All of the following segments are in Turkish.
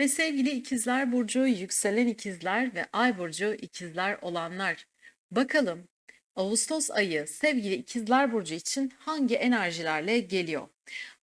Ve sevgili ikizler burcu, yükselen ikizler ve ay burcu ikizler olanlar. Bakalım Ağustos ayı sevgili ikizler burcu için hangi enerjilerle geliyor?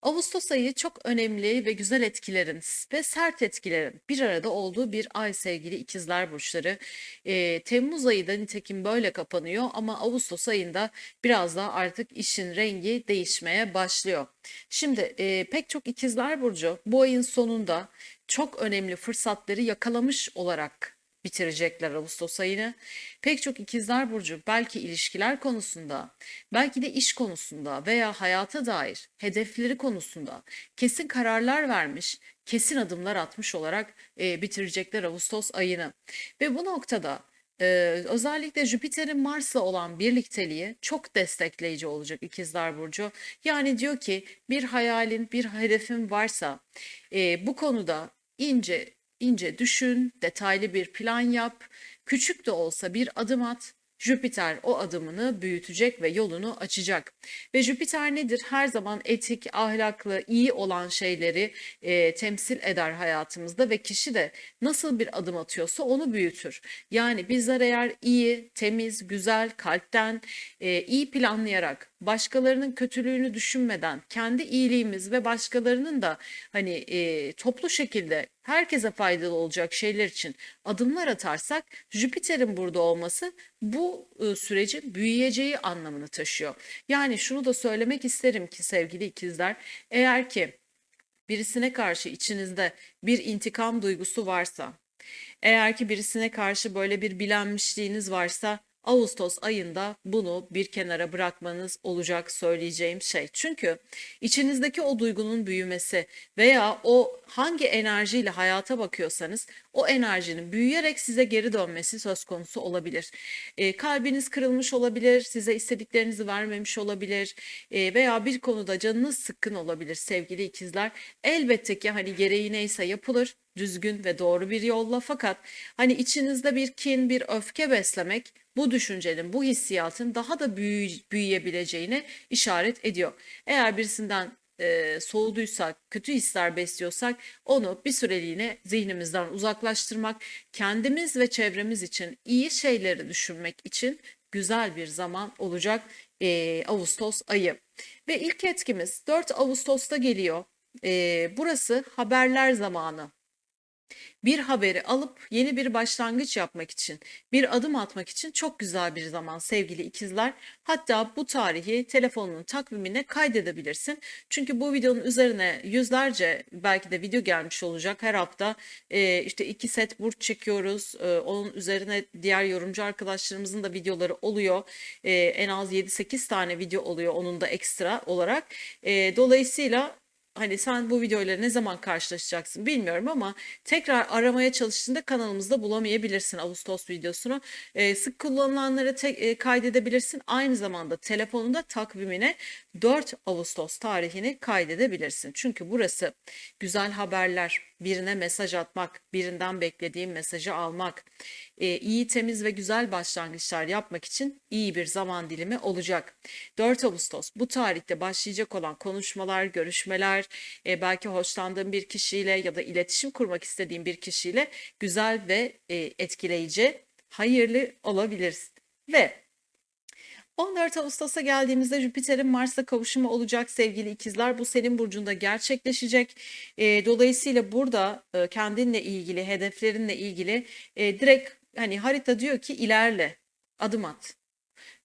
Ağustos ayı çok önemli ve güzel etkilerin ve sert etkilerin bir arada olduğu bir ay sevgili ikizler burçları. Ee, Temmuz ayı da nitekim böyle kapanıyor ama Ağustos ayında biraz daha artık işin rengi değişmeye başlıyor. Şimdi e, pek çok ikizler burcu bu ayın sonunda çok önemli fırsatları yakalamış olarak bitirecekler Ağustos ayını. Pek çok ikizler burcu belki ilişkiler konusunda, belki de iş konusunda veya hayata dair hedefleri konusunda kesin kararlar vermiş, kesin adımlar atmış olarak e, bitirecekler Ağustos ayını. Ve bu noktada e, özellikle Jüpiter'in Mars'la olan birlikteliği çok destekleyici olacak ikizler burcu. Yani diyor ki bir hayalin, bir hedefin varsa e, bu konuda ince ince düşün, detaylı bir plan yap, küçük de olsa bir adım at. Jüpiter o adımını büyütecek ve yolunu açacak. Ve Jüpiter nedir? Her zaman etik, ahlaklı, iyi olan şeyleri e, temsil eder hayatımızda ve kişi de nasıl bir adım atıyorsa onu büyütür. Yani bizler eğer iyi, temiz, güzel, kalpten e, iyi planlayarak başkalarının kötülüğünü düşünmeden kendi iyiliğimiz ve başkalarının da hani e, toplu şekilde herkese faydalı olacak şeyler için adımlar atarsak Jüpiter'in burada olması bu e, sürecin büyüyeceği anlamını taşıyor. Yani şunu da söylemek isterim ki sevgili ikizler eğer ki birisine karşı içinizde bir intikam duygusu varsa, eğer ki birisine karşı böyle bir bilenmişliğiniz varsa Ağustos ayında bunu bir kenara bırakmanız olacak söyleyeceğim şey. Çünkü içinizdeki o duygunun büyümesi veya o hangi enerjiyle hayata bakıyorsanız o enerjinin büyüyerek size geri dönmesi söz konusu olabilir. E, kalbiniz kırılmış olabilir, size istediklerinizi vermemiş olabilir e, veya bir konuda canınız sıkkın olabilir sevgili ikizler. Elbette ki hani gereği neyse yapılır düzgün ve doğru bir yolla fakat hani içinizde bir kin, bir öfke beslemek bu düşüncenin, bu hissiyatın daha da büyü, büyüyebileceğine işaret ediyor. Eğer birisinden e, soğuduysak, kötü hisler besliyorsak onu bir süreliğine zihnimizden uzaklaştırmak, kendimiz ve çevremiz için iyi şeyleri düşünmek için güzel bir zaman olacak e, Ağustos ayı. Ve ilk etkimiz 4 Ağustos'ta geliyor. E, burası haberler zamanı bir haberi alıp yeni bir başlangıç yapmak için, bir adım atmak için çok güzel bir zaman sevgili ikizler. Hatta bu tarihi telefonunun takvimine kaydedebilirsin. Çünkü bu videonun üzerine yüzlerce belki de video gelmiş olacak. Her hafta e, işte iki set burç çekiyoruz. E, onun üzerine diğer yorumcu arkadaşlarımızın da videoları oluyor. E, en az 7-8 tane video oluyor onun da ekstra olarak. E, dolayısıyla hani sen bu videoyla ne zaman karşılaşacaksın bilmiyorum ama tekrar aramaya çalıştığında kanalımızda bulamayabilirsin Ağustos videosunu. E, sık kullanılanları te- e, kaydedebilirsin. Aynı zamanda telefonunda takvimine 4 Ağustos tarihini kaydedebilirsin. Çünkü burası güzel haberler, birine mesaj atmak, birinden beklediğin mesajı almak, e, iyi, temiz ve güzel başlangıçlar yapmak için iyi bir zaman dilimi olacak. 4 Ağustos bu tarihte başlayacak olan konuşmalar, görüşmeler, e, belki hoşlandığın bir kişiyle ya da iletişim kurmak istediğin bir kişiyle güzel ve e, etkileyici, hayırlı olabilir. Ve 14 Ağustos'a geldiğimizde Jüpiter'in Mars'la kavuşumu olacak sevgili ikizler. Bu senin burcunda gerçekleşecek. E, dolayısıyla burada e, kendinle ilgili, hedeflerinle ilgili e, direkt hani harita diyor ki ilerle, adım at.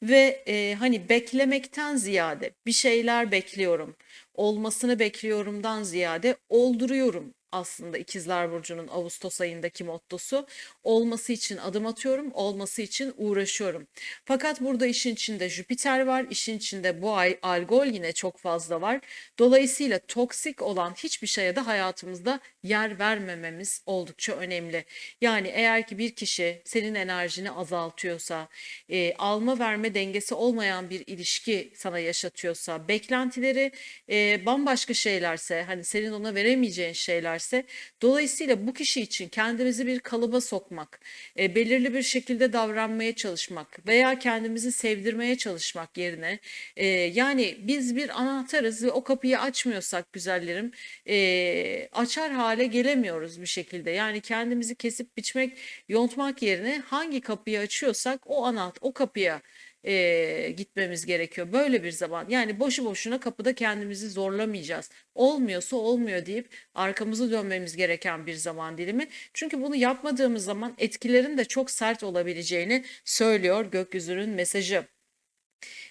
Ve e, hani beklemekten ziyade bir şeyler bekliyorum, olmasını bekliyorumdan ziyade olduruyorum aslında İkizler Burcu'nun Ağustos ayındaki mottosu. Olması için adım atıyorum, olması için uğraşıyorum. Fakat burada işin içinde Jüpiter var, işin içinde bu ay Algol yine çok fazla var. Dolayısıyla toksik olan hiçbir şeye de hayatımızda yer vermememiz oldukça önemli. Yani eğer ki bir kişi senin enerjini azaltıyorsa, e, alma verme dengesi olmayan bir ilişki sana yaşatıyorsa, beklentileri e, bambaşka şeylerse, hani senin ona veremeyeceğin şeyler ederse dolayısıyla bu kişi için kendimizi bir kalıba sokmak, e, belirli bir şekilde davranmaya çalışmak veya kendimizi sevdirmeye çalışmak yerine e, yani biz bir anahtarız ve o kapıyı açmıyorsak güzellerim e, açar hale gelemiyoruz bir şekilde. Yani kendimizi kesip biçmek, yontmak yerine hangi kapıyı açıyorsak o anahtar o kapıya e, gitmemiz gerekiyor. Böyle bir zaman yani boşu boşuna kapıda kendimizi zorlamayacağız. Olmuyorsa olmuyor deyip arkamızı dönmemiz gereken bir zaman dilimi. Çünkü bunu yapmadığımız zaman etkilerin de çok sert olabileceğini söylüyor gökyüzünün mesajı.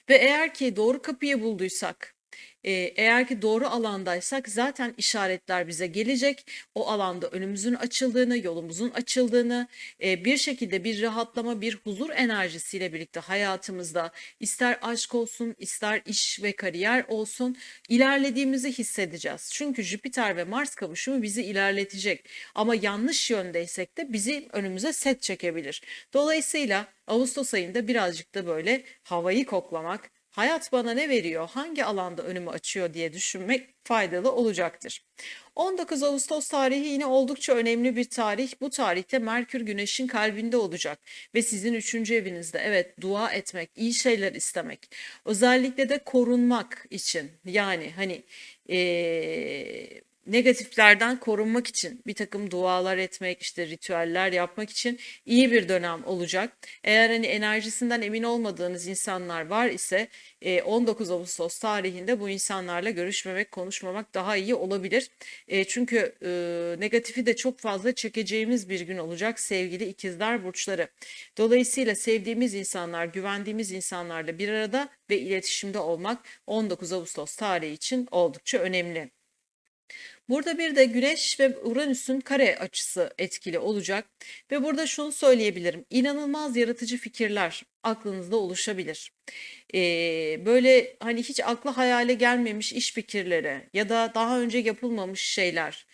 Ve eğer ki doğru kapıyı bulduysak e, eğer ki doğru alandaysak zaten işaretler bize gelecek. O alanda önümüzün açıldığını, yolumuzun açıldığını, e, bir şekilde bir rahatlama, bir huzur enerjisiyle birlikte hayatımızda ister aşk olsun, ister iş ve kariyer olsun ilerlediğimizi hissedeceğiz. Çünkü Jüpiter ve Mars kavuşumu bizi ilerletecek. Ama yanlış yöndeysek de bizi önümüze set çekebilir. Dolayısıyla Ağustos ayında birazcık da böyle havayı koklamak, hayat bana ne veriyor, hangi alanda önümü açıyor diye düşünmek faydalı olacaktır. 19 Ağustos tarihi yine oldukça önemli bir tarih. Bu tarihte Merkür Güneş'in kalbinde olacak ve sizin üçüncü evinizde. Evet, dua etmek, iyi şeyler istemek, özellikle de korunmak için. Yani hani ee, negatiflerden korunmak için bir takım dualar etmek, işte ritüeller yapmak için iyi bir dönem olacak. Eğer hani enerjisinden emin olmadığınız insanlar var ise 19 Ağustos tarihinde bu insanlarla görüşmemek, konuşmamak daha iyi olabilir. Çünkü negatifi de çok fazla çekeceğimiz bir gün olacak sevgili ikizler burçları. Dolayısıyla sevdiğimiz insanlar, güvendiğimiz insanlarla bir arada ve iletişimde olmak 19 Ağustos tarihi için oldukça önemli. Burada bir de Güneş ve Uranüs'ün kare açısı etkili olacak ve burada şunu söyleyebilirim. İnanılmaz yaratıcı fikirler aklınızda oluşabilir. Ee, böyle hani hiç akla hayale gelmemiş iş fikirleri ya da daha önce yapılmamış şeyler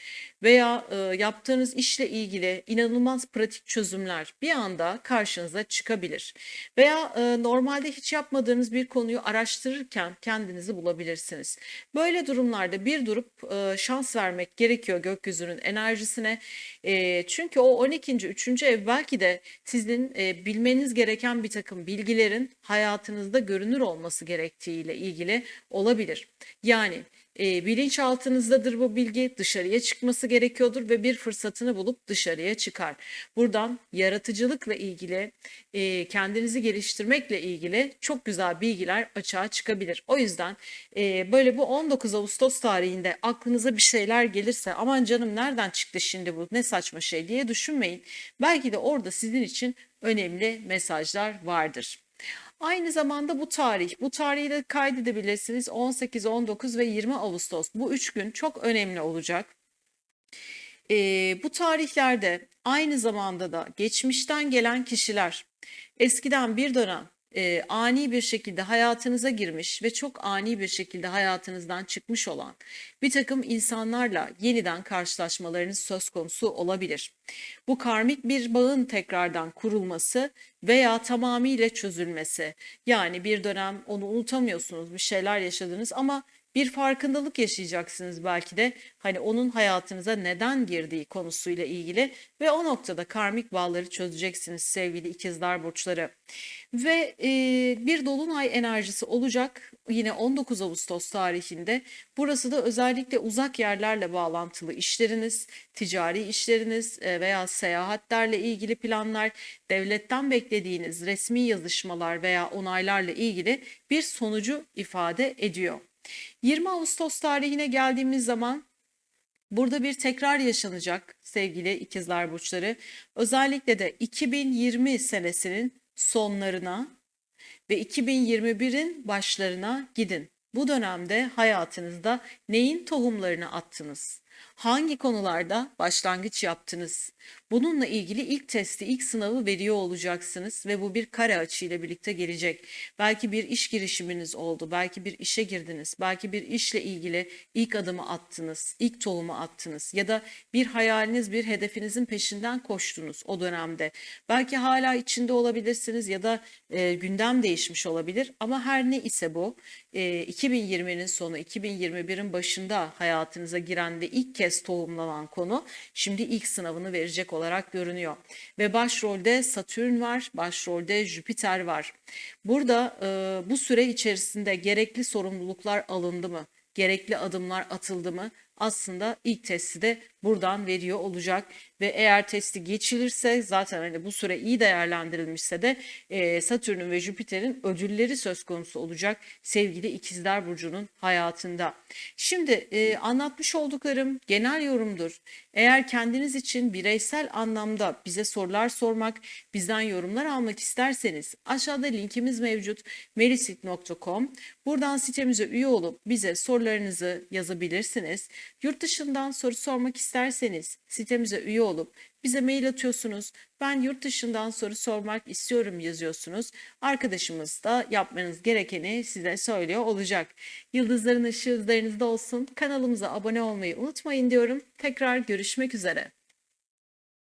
veya e, yaptığınız işle ilgili inanılmaz pratik çözümler bir anda karşınıza çıkabilir. Veya e, normalde hiç yapmadığınız bir konuyu araştırırken kendinizi bulabilirsiniz. Böyle durumlarda bir durup e, şans vermek gerekiyor gökyüzünün enerjisine. E, çünkü o 12. 3. ev belki de sizin e, bilmeniz gereken bir takım bilgilerin hayatınızda görünür olması gerektiğiyle ilgili olabilir. Yani e, bilinçaltınızdadır bu bilgi dışarıya çıkması gerekiyordur ve bir fırsatını bulup dışarıya çıkar. Buradan yaratıcılıkla ilgili e, kendinizi geliştirmekle ilgili çok güzel bilgiler açığa çıkabilir. O yüzden e, böyle bu 19 Ağustos tarihinde aklınıza bir şeyler gelirse aman canım nereden çıktı şimdi bu ne saçma şey diye düşünmeyin. Belki de orada sizin için önemli mesajlar vardır. Aynı zamanda bu tarih, bu tarihi de kaydedebilirsiniz 18, 19 ve 20 Ağustos. Bu üç gün çok önemli olacak. Ee, bu tarihlerde aynı zamanda da geçmişten gelen kişiler, eskiden bir dönem e, ani bir şekilde hayatınıza girmiş ve çok ani bir şekilde hayatınızdan çıkmış olan bir takım insanlarla yeniden karşılaşmalarınız söz konusu olabilir. Bu karmik bir bağın tekrardan kurulması veya tamamıyla çözülmesi. Yani bir dönem onu unutamıyorsunuz, bir şeyler yaşadınız ama bir farkındalık yaşayacaksınız belki de hani onun hayatınıza neden girdiği konusuyla ilgili ve o noktada karmik bağları çözeceksiniz sevgili ikizler burçları. Ve e, bir dolunay enerjisi olacak yine 19 Ağustos tarihinde. Burası da özellikle uzak yerlerle bağlantılı işleriniz, ticari işleriniz e, veya seyahatlerle ilgili planlar, devletten beklediğiniz resmi yazışmalar veya onaylarla ilgili bir sonucu ifade ediyor. 20 Ağustos tarihine geldiğimiz zaman burada bir tekrar yaşanacak sevgili ikizler burçları. Özellikle de 2020 senesinin sonlarına ve 2021'in başlarına gidin. Bu dönemde hayatınızda neyin tohumlarını attınız? Hangi konularda başlangıç yaptınız? Bununla ilgili ilk testi, ilk sınavı veriyor olacaksınız ve bu bir kare açı ile birlikte gelecek. Belki bir iş girişiminiz oldu, belki bir işe girdiniz, belki bir işle ilgili ilk adımı attınız, ilk tohumu attınız ya da bir hayaliniz, bir hedefinizin peşinden koştunuz o dönemde. Belki hala içinde olabilirsiniz ya da e, gündem değişmiş olabilir ama her ne ise bu e, 2020'nin sonu, 2021'in başında hayatınıza giren ve ilk kez kez tohumlanan konu şimdi ilk sınavını verecek olarak görünüyor. Ve başrolde Satürn var, başrolde Jüpiter var. Burada e, bu süre içerisinde gerekli sorumluluklar alındı mı? Gerekli adımlar atıldı mı? Aslında ilk testi de buradan veriyor olacak ve eğer testi geçilirse zaten hani bu süre iyi değerlendirilmişse de e, Satürn'ün ve Jüpiter'in ödülleri söz konusu olacak sevgili İkizler Burcu'nun hayatında. Şimdi e, anlatmış olduklarım genel yorumdur. Eğer kendiniz için bireysel anlamda bize sorular sormak, bizden yorumlar almak isterseniz aşağıda linkimiz mevcut merisit.com. Buradan sitemize üye olup bize sorularınızı yazabilirsiniz. Yurt dışından soru sormak isterseniz sitemize üye olup bize mail atıyorsunuz. Ben yurt dışından soru sormak istiyorum yazıyorsunuz. Arkadaşımız da yapmanız gerekeni size söylüyor olacak. Yıldızların ışığı üzerinizde olsun. Kanalımıza abone olmayı unutmayın diyorum. Tekrar görüşmek üzere.